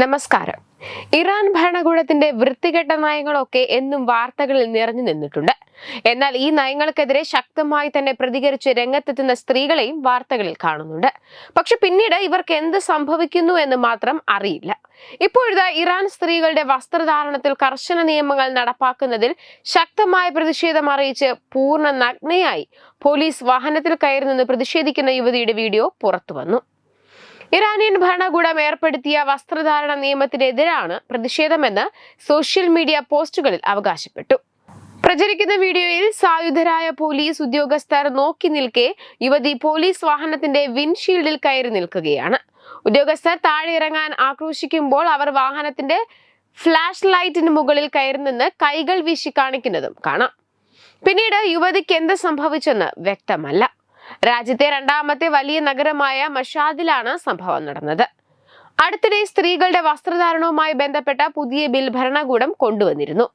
നമസ്കാരം. ഇറാൻ ഭരണകൂടത്തിന്റെ വൃത്തികെട്ട നയങ്ങളൊക്കെ എന്നും വാർത്തകളിൽ നിറഞ്ഞു നിന്നിട്ടുണ്ട്. എന്നാൽ ഈ നയങ്ങൾക്കെതിരെ ശക്തമായി തന്നെ പ്രതികരിച്ച് രംഗത്തെത്തുന്ന സ്ത്രീകളെയും വാർത്തകളിൽ കാണുന്നുണ്ട്. പക്ഷെ പിന്നീട് ഇവർക്ക് എന്ത് സംഭവിക്കുന്നു എന്ന് മാത്രം അറിയില്ല. ഇപ്പോഴത്തെ ഇറാൻ സ്ത്രീകളുടെ വസ്ത്രധാരണത്തിൽ കർശന നിയമങ്ങൾ നടപ്പാക്കുന്നതിൽ ശക്തമായ പ്രതിഷേധം അറിയിച്ച് പൂർണ നഗ്നയായി പോലീസ് വാഹനത്തിൽ കയറി നിന്ന് പ്രതിഷേധിക്കുന്ന യുവതിയുടെ വീഡിയോ പുറത്തു വന്നു ഇറാനിയൻ ഭരണകൂടം ഏർപ്പെടുത്തിയ വസ്ത്രധാരണ നിയമത്തിനെതിരാണ് പ്രതിഷേധമെന്ന് സോഷ്യൽ മീഡിയ പോസ്റ്റുകളിൽ അവകാശപ്പെട്ടു. പ്രചരിക്കുന്ന വീഡിയോയിൽ സായുധരായ പോലീസ് ഉദ്യോഗസ്ഥർ നോക്കി നിൽക്കെ യുവതി പോലീസ് വാഹനത്തിന്റെ വിൻഷീൽഡിൽ കയറി നിൽക്കുകയാണ്. ഉദ്യോഗസ്ഥർ താഴെ ഇറങ്ങാൻ ആക്രോശിക്കുമ്പോൾ അവർ വാഹനത്തിന്റെ ഫ്ലാഷ് ലൈറ്റിന് മുകളിൽ കയറി നിന്ന് കൈകൾ വീശി കാണിക്കുന്നതും കാണാം. പിന്നീട് യുവതിക്ക് എന്ത് സംഭവിച്ചെന്ന് വ്യക്തമല്ല. രാജ്യത്തെ രണ്ടാമത്തെ വലിയ നഗരമായ മഷാദിലാണ് സംഭവം നടന്നത്. അടുത്തിടെ സ്ത്രീകളുടെ വസ്ത്രധാരണവുമായി ബന്ധപ്പെട്ട പുതിയ ബിൽ ഭരണകൂടം കൊണ്ടുവന്നിരുന്നു.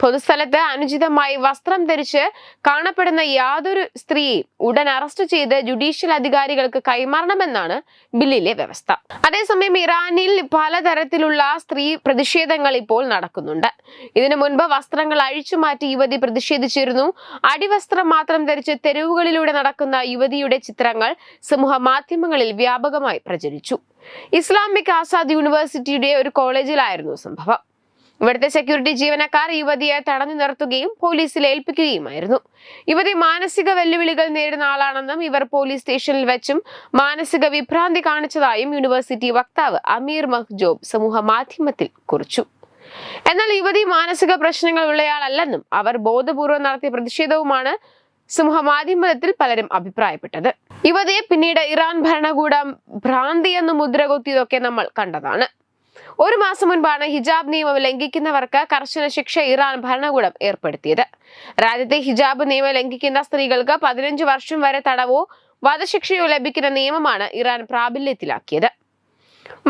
പൊതുസ്ഥലത്ത് അനുചിതമായി വസ്ത്രം ധരിച്ച് കാണപ്പെടുന്ന യാതൊരു സ്ത്രീ ഉടൻ അറസ്റ്റ് ചെയ്ത് ജുഡീഷ്യൽ അധികാരികൾക്ക് കൈമാറണമെന്നാണ് ബില്ലിലെ വ്യവസ്ഥ. അതേസമയം ഇറാനിൽ പലതരത്തിലുള്ള സ്ത്രീ പ്രതിഷേധങ്ങൾ ഇപ്പോൾ നടക്കുന്നുണ്ട്. ഇതിനു മുൻപ് വസ്ത്രങ്ങൾ അഴിച്ചു മാറ്റി യുവതി പ്രതിഷേധിച്ചിരുന്നു. അടിവസ്ത്രം മാത്രം ധരിച്ച് തെരുവുകളിലൂടെ നടക്കുന്ന യുവതിയുടെ ചിത്രങ്ങൾ സമൂഹ മാധ്യമങ്ങളിൽ വ്യാപകമായി പ്രചരിച്ചു. ഇസ്ലാമിക് ആസാദ് യൂണിവേഴ്സിറ്റിയുടെ ഒരു കോളേജിലായിരുന്നു സംഭവം. ഇവിടുത്തെ സെക്യൂരിറ്റി ജീവനക്കാർ യുവതിയെ തടഞ്ഞു നിർത്തുകയും പോലീസിൽ ഏൽപ്പിക്കുകയുമായിരുന്നു. യുവതി മാനസിക വെല്ലുവിളികൾ നേരിടുന്ന ആളാണെന്നും ഇവർ പോലീസ് സ്റ്റേഷനിൽ വെച്ചും മാനസിക വിഭ്രാന്തി കാണിച്ചതായും യൂണിവേഴ്സിറ്റി വക്താവ് അമീർ മഹ്ജോബ് സമൂഹ മാധ്യമത്തിൽ കുറിച്ചു. എന്നാൽ യുവതി മാനസിക പ്രശ്നങ്ങൾ ഉള്ളയാളല്ലെന്നും അവർ ബോധപൂർവം നടത്തിയ പ്രതിഷേധവുമാണ് സമൂഹ മാധ്യമത്തിൽ പലരും അഭിപ്രായപ്പെട്ടത്. യുവതിയെ പിന്നീട് ഇറാൻ ഭരണകൂടം ഭ്രാന്തി എന്ന് മുദ്രകുത്തിയതൊക്കെ നമ്മൾ കണ്ടതാണ്. ഒരു മാസം മുൻപാണ് ഹിജാബ് നിയമം ലംഘിക്കുന്നവർക്ക് കർശന ശിക്ഷ ഇറാൻ ഭരണകൂടം ഏർപ്പെടുത്തിയത്. രാജ്യത്തെ ഹിജാബ് നിയമം ലംഘിക്കുന്ന സ്ത്രീകൾക്ക് പതിനഞ്ച് വർഷം വരെ തടവോ വധശിക്ഷയോ ലഭിക്കുന്ന നിയമമാണ് ഇറാൻ പ്രാബല്യത്തിലാക്കിയത്.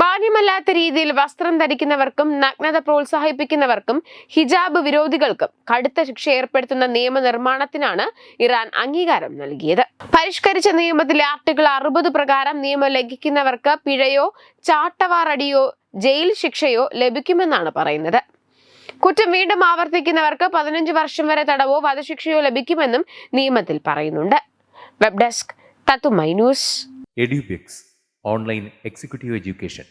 മാന്യമല്ലാത്ത രീതിയിൽ വസ്ത്രം ധരിക്കുന്നവർക്കും നഗ്നത പ്രോത്സാഹിപ്പിക്കുന്നവർക്കും ഹിജാബ് വിരോധികൾക്കും കടുത്ത ശിക്ഷ ഏർപ്പെടുത്തുന്ന നിയമനിർമ്മാണത്തിനാണ് ഇറാൻ അംഗീകാരം നൽകിയത്. പരിഷ്കരിച്ച നിയമത്തിലെ ആർട്ടിക്കിൾ അറുപത് പ്രകാരം നിയമം ലംഘിക്കുന്നവർക്ക് പിഴയോ ചാട്ടവാറടിയോ ജയിൽ ശിക്ഷയോ ലഭിക്കുമെന്നാണ് പറയുന്നത്. കുറ്റം വീണ്ടും ആവർത്തിക്കുന്നവർക്ക് പതിനഞ്ച് വർഷം വരെ തടവോ വധശിക്ഷയോ ലഭിക്കുമെന്നും നിയമത്തിൽ പറയുന്നുണ്ട്. വെബ് ഡെസ്ക് തത്തുമൈ news online executive education.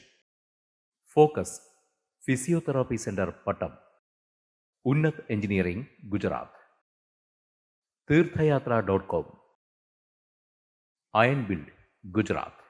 Focus physiotherapy centre Pattom. Unnat engineering Gujarat. Theerthayatra dot com. Iron build Gujarat.